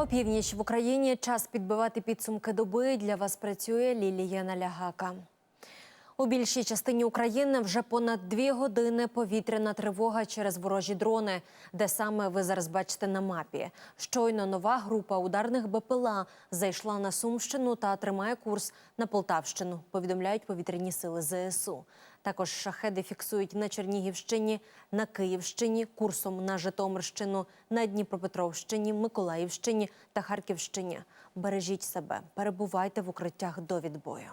Опівніч в Україні час підбивати підсумки доби. Для вас працює Лілія Налягака. У більшій частині України вже понад дві години повітряна тривога через ворожі дрони, де саме ви зараз бачите на мапі. Щойно нова група ударних БПЛА зайшла на Сумщину та тримає курс на Полтавщину. Повідомляють повітряні сили ЗСУ. Також шахеди фіксують на Чернігівщині, на Київщині, курсом на Житомирщину, на Дніпропетровщині, Миколаївщині та Харківщині. Бережіть себе, перебувайте в укриттях до відбою.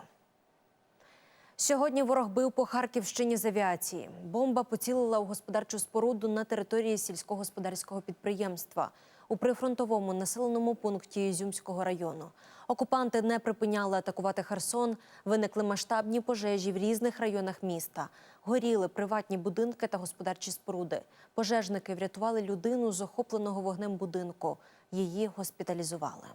Сьогодні ворог бив по Харківщині з авіації. Бомба поцілила у господарчу споруду на території сільськогосподарського підприємства у прифронтовому населеному пункті Ізюмського району. Окупанти не припиняли атакувати Херсон. Виникли масштабні пожежі в різних районах міста. Горіли приватні будинки та господарчі споруди. Пожежники врятували людину з охопленого вогнем будинку. Її госпіталізували.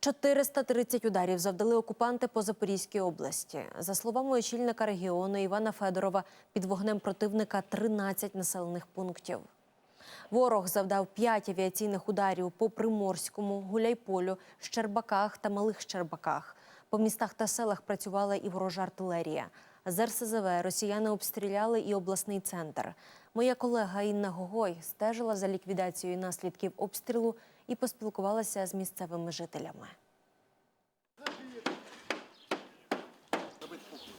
430 ударів завдали окупанти по Запорізькій області. За словами очільника регіону Івана Федорова, під вогнем противника 13 населених пунктів. Ворог завдав 5 авіаційних ударів по Приморському, Гуляйполю, Щербаках та Малих Щербаках. По містах та селах працювала і ворожа артилерія. З РСЗВ росіяни обстріляли і обласний центр. Моя колега Інна Гогой стежила за ліквідацією наслідків обстрілу і поспілкувалася з місцевими жителями.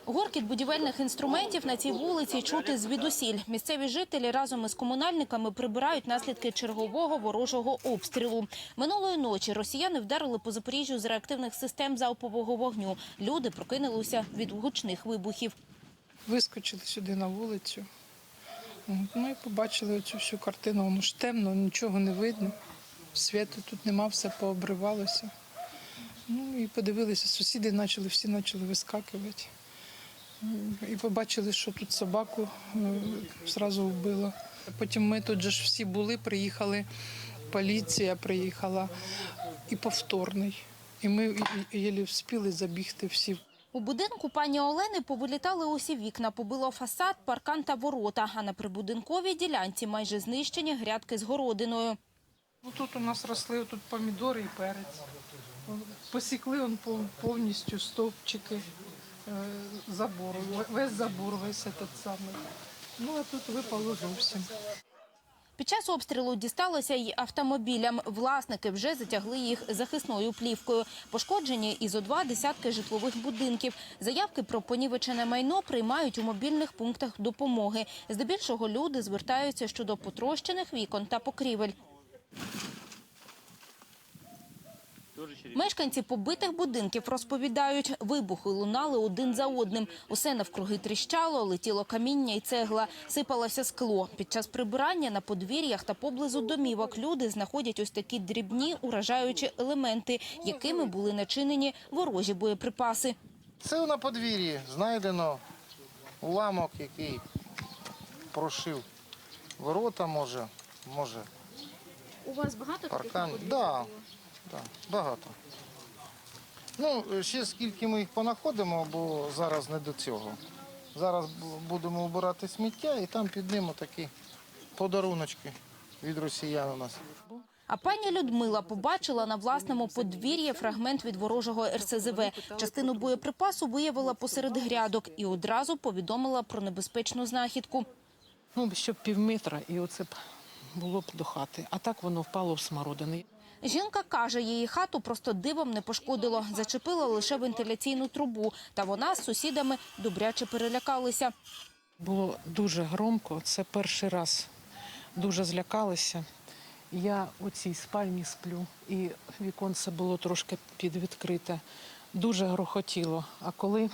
Горкіт будівельних інструментів на цій вулиці чути звідусіль. Місцеві жителі разом із комунальниками прибирають наслідки чергового ворожого обстрілу. Минулої ночі росіяни вдарили по Запоріжжю з реактивних систем залпового вогню. Люди прокинулися від гучних вибухів. Вискочили сюди на вулицю. І побачили цю всю картину. Воно ж темно, нічого не видно. Світу тут нема, все пообривалося. Ну і подивилися, сусіди почали, всі почали вискакувати. І побачили, що тут собаку е, зразу вбило. Потім ми тут же ж всі були, приїхали, поліція приїхала і повторний. І ми єлі вспіли забігти всі У будинку пані Олени повилітали усі вікна, побило фасад, паркан та ворота. А на прибудинковій ділянці майже знищені грядки з городиною. Ну тут у нас росли тут помідори і перець. Посікли он пов- повністю стовпчики забору, весь забор, весь этот самий. Ну а тут випало зовсім. Під час обстрілу дісталося й автомобілям. Власники вже затягли їх захисною плівкою. Пошкоджені і зо два десятки житлових будинків. Заявки про понівечене майно приймають у мобільних пунктах допомоги. Здебільшого люди звертаються щодо потрощених вікон та покрівель. Мешканці побитих будинків розповідають, вибухи лунали один за одним. Усе навкруги тріщало, летіло каміння і цегла, сипалося скло. Під час прибирання на подвір'ях та поблизу домівок люди знаходять ось такі дрібні уражаючі елементи, якими були начинені ворожі боєприпаси. Це на подвір'ї знайдено уламок, який прошив ворота, може, може, У вас багато паркан. Так, да, да, багато. Ну, ще скільки ми їх понаходимо, бо зараз не до цього. Зараз будемо обирати сміття і там під ним такі подаруночки від росіян у нас. А пані Людмила побачила на власному подвір'ї фрагмент від ворожого РСЗВ. Частину боєприпасу виявила посеред грядок і одразу повідомила про небезпечну знахідку. Ну, щоб пів метра, і оце б було б до хати. А так воно впало в смородини. Жінка каже, її хату просто дивом не пошкодило. Зачепила лише вентиляційну трубу. Та вона з сусідами добряче перелякалися. Було дуже громко. Це перший раз дуже злякалися. Я у цій спальні сплю, і віконце було трошки підвідкрите. Дуже грохотіло. А коли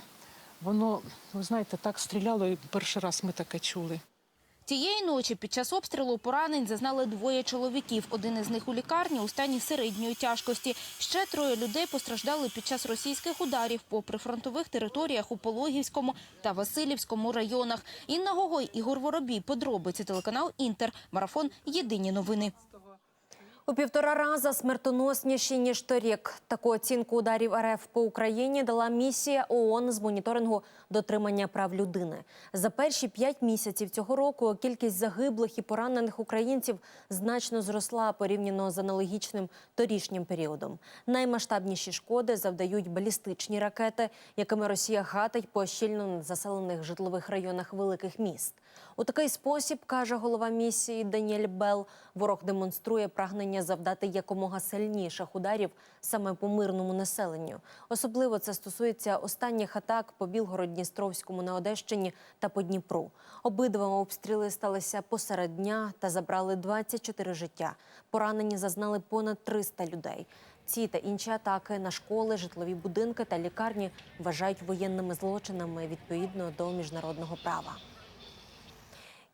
воно, ви знаєте, так стріляло, і перший раз ми таке чули. Тієї ночі під час обстрілу поранень зазнали двоє чоловіків. Один із них у лікарні у стані середньої тяжкості. Ще троє людей постраждали під час російських ударів по прифронтових територіях у Пологівському та Васильівському районах. Інна Гогой, Ігор Воробій. Подробиці телеканал Інтер. Марафон. Єдині новини. У півтора раза смертоносніші ніж торік. Таку оцінку ударів РФ по Україні дала місія ООН з моніторингу дотримання прав людини. За перші п'ять місяців цього року кількість загиблих і поранених українців значно зросла порівняно з аналогічним торішнім періодом. Наймасштабніші шкоди завдають балістичні ракети, якими Росія гатить по щільно заселених житлових районах великих міст. У такий спосіб, каже голова місії Даніель Бел, ворог демонструє прагнення завдати якомога сильніших ударів саме по мирному населенню. Особливо це стосується останніх атак по Білгород-Дністровському на Одещині та по Дніпру. Обидва обстріли сталися посеред дня та забрали 24 життя. Поранені зазнали понад 300 людей. Ці та інші атаки на школи, житлові будинки та лікарні вважають воєнними злочинами відповідно до міжнародного права.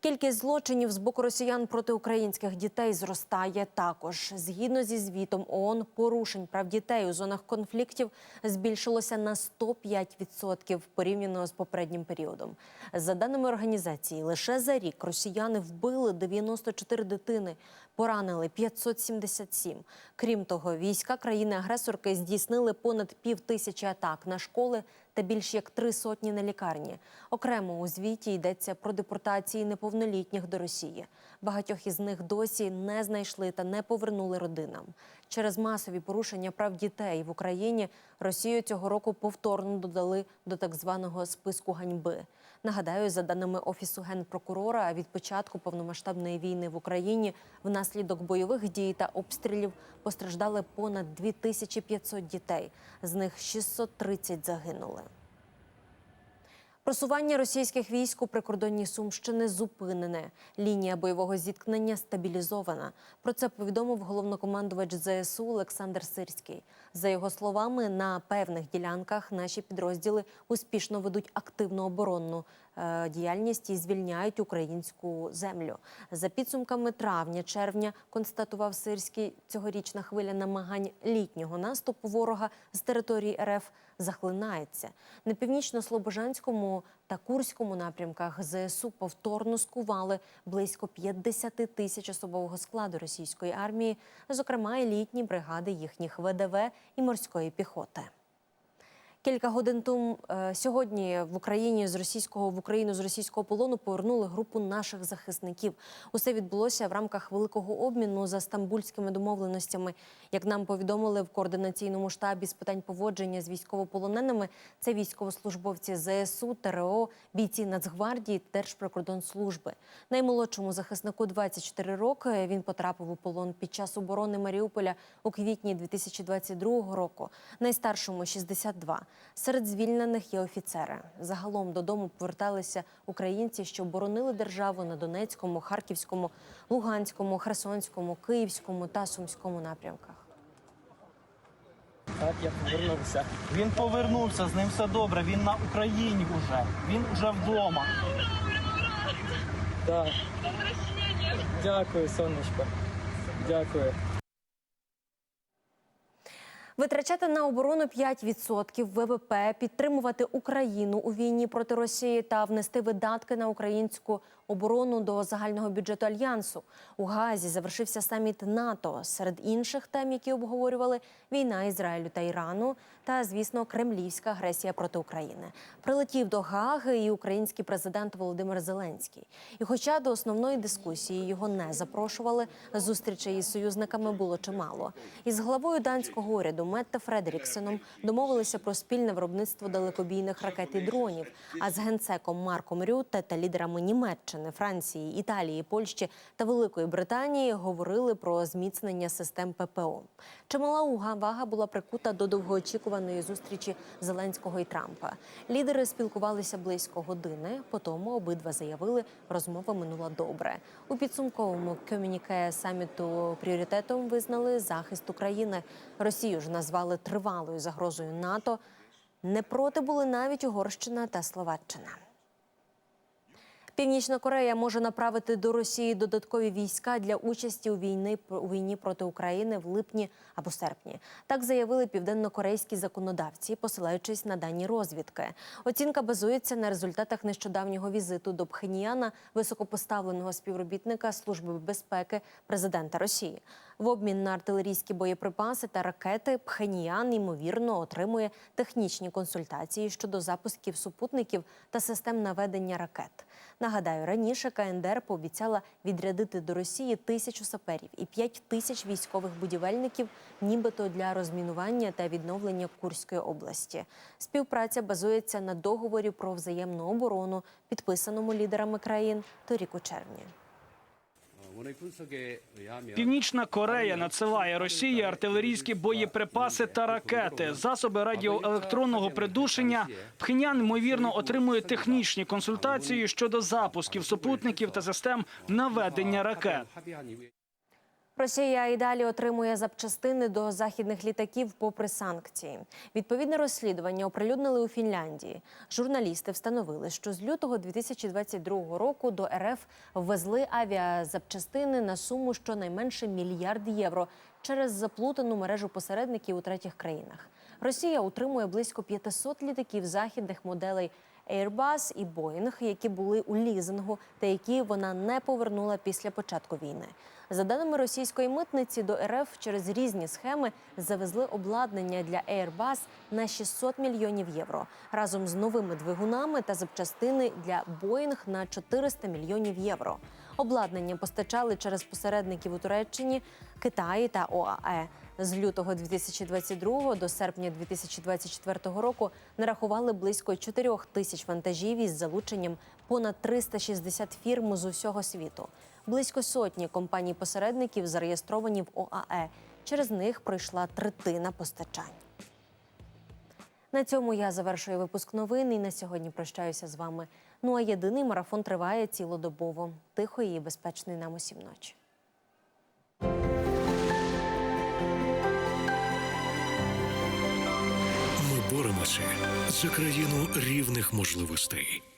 Кількість злочинів з боку росіян проти українських дітей зростає також. Згідно зі звітом ООН, порушень прав дітей у зонах конфліктів збільшилося на 105% порівняно з попереднім періодом. За даними організації, лише за рік росіяни вбили 94 дитини, поранили 577. Крім того, війська країни-агресорки здійснили понад пів тисячі атак на школи та більш як три сотні на лікарні. Окремо у звіті йдеться про депортації неповнолітніх до Росії. Багатьох із них досі не знайшли та не повернули родинам. Через масові порушення прав дітей в Україні Росію цього року повторно додали до так званого списку ганьби. Нагадаю, за даними офісу генпрокурора, від початку повномасштабної війни в Україні внаслідок бойових дій та обстрілів постраждали понад 2500 дітей. З них 630 загинули. Просування російських військ у прикордонній Сумщини зупинене. Лінія бойового зіткнення стабілізована. Про це повідомив головнокомандувач ЗСУ Олександр Сирський. За його словами, на певних ділянках наші підрозділи успішно ведуть активну оборонну е, діяльність і звільняють українську землю. За підсумками травня-червня констатував Сирський, цьогорічна хвиля намагань літнього наступу ворога з території РФ захлинається. На північно-слобожанському та Курському напрямках ЗСУ повторно скували близько 50 тисяч особового складу російської армії, зокрема елітні бригади їхніх ВДВ і морської піхоти. Кілька годин тому е, сьогодні в Україні з російського в Україну з російського полону повернули групу наших захисників. Усе відбулося в рамках великого обміну за стамбульськими домовленостями. Як нам повідомили в координаційному штабі з питань поводження з військовополоненими, це військовослужбовці ЗСУ, ТРО, бійці Нацгвардії, Держприкордонслужби. Наймолодшому захиснику 24 роки. Він потрапив у полон під час оборони Маріуполя у квітні 2022 року. Найстаршому 62. Серед звільнених є офіцери. Загалом додому поверталися українці, що боронили державу на Донецькому, Харківському, Луганському, Херсонському, Київському та Сумському напрямках. Так, я повернувся. Він повернувся, з ним все добре. Він на Україні вже. Він вже вдома. Так. Дякую, сонечко. Дякую. Витрачати на оборону 5% ВВП, підтримувати Україну у війні проти Росії та внести видатки на українську оборону до загального бюджету альянсу. У Газі завершився саміт НАТО. Серед інших тем, які обговорювали війна Ізраїлю та Ірану, та звісно, кремлівська агресія проти України. Прилетів до Гаги і український президент Володимир Зеленський. І, хоча до основної дискусії його не запрошували, зустрічей із союзниками було чимало. Із главою данського уряду Метте Фредеріксеном домовилися про спільне виробництво далекобійних ракет і дронів. А з генсеком Марком Рютте та лідерами Німеччини, Франції, Італії, Польщі та Великої Британії говорили про зміцнення систем ППО. Чимала увага була прикута до довгоочікуваної зустрічі Зеленського і Трампа. Лідери спілкувалися близько години. Потім обидва заявили, розмова минула добре. У підсумковому комюніке саміту пріоритетом визнали захист України. Росію ж назвали тривалою загрозою НАТО. Не проти були навіть Угорщина та Словаччина. Північна Корея може направити до Росії додаткові війська для участі у війни у війні проти України в липні або серпні. Так заявили південнокорейські законодавці, посилаючись на дані розвідки. Оцінка базується на результатах нещодавнього візиту до Пхеньяна високопоставленого співробітника Служби безпеки президента Росії. В обмін на артилерійські боєприпаси та ракети Пхеньян ймовірно отримує технічні консультації щодо запусків супутників та систем наведення ракет. Нагадаю, раніше КНДР пообіцяла відрядити до Росії тисячу саперів і п'ять тисяч військових будівельників, нібито для розмінування та відновлення Курської області. Співпраця базується на договорі про взаємну оборону, підписаному лідерами країн торік у червні. Північна Корея надсилає Росії артилерійські боєприпаси та ракети, засоби радіоелектронного придушення. Пхенян ймовірно отримує технічні консультації щодо запусків супутників та систем наведення ракет. Росія і далі отримує запчастини до західних літаків попри санкції. Відповідне розслідування оприлюднили у Фінляндії. Журналісти встановили, що з лютого 2022 року до РФ ввезли авіазапчастини на суму щонайменше мільярд євро через заплутану мережу посередників у третіх країнах. Росія утримує близько 500 літаків західних моделей Airbus і Boeing, які були у лізингу та які вона не повернула після початку війни. За даними російської митниці, до РФ через різні схеми завезли обладнання для Airbus на 600 мільйонів євро разом з новими двигунами та запчастини для Boeing на 400 мільйонів євро. Обладнання постачали через посередників у Туреччині, Китаї та ОАЕ. З лютого 2022 до серпня 2024 року нарахували близько 4 тисяч вантажів із залученням понад 360 фірм з усього світу. Близько сотні компаній-посередників зареєстровані в ОАЕ. Через них пройшла третина постачань. На цьому я завершую випуск новин і на сьогодні прощаюся з вами. Ну а єдиний марафон триває цілодобово. Тихої і безпечної нам усім ночі. Ми боремося за країну рівних можливостей.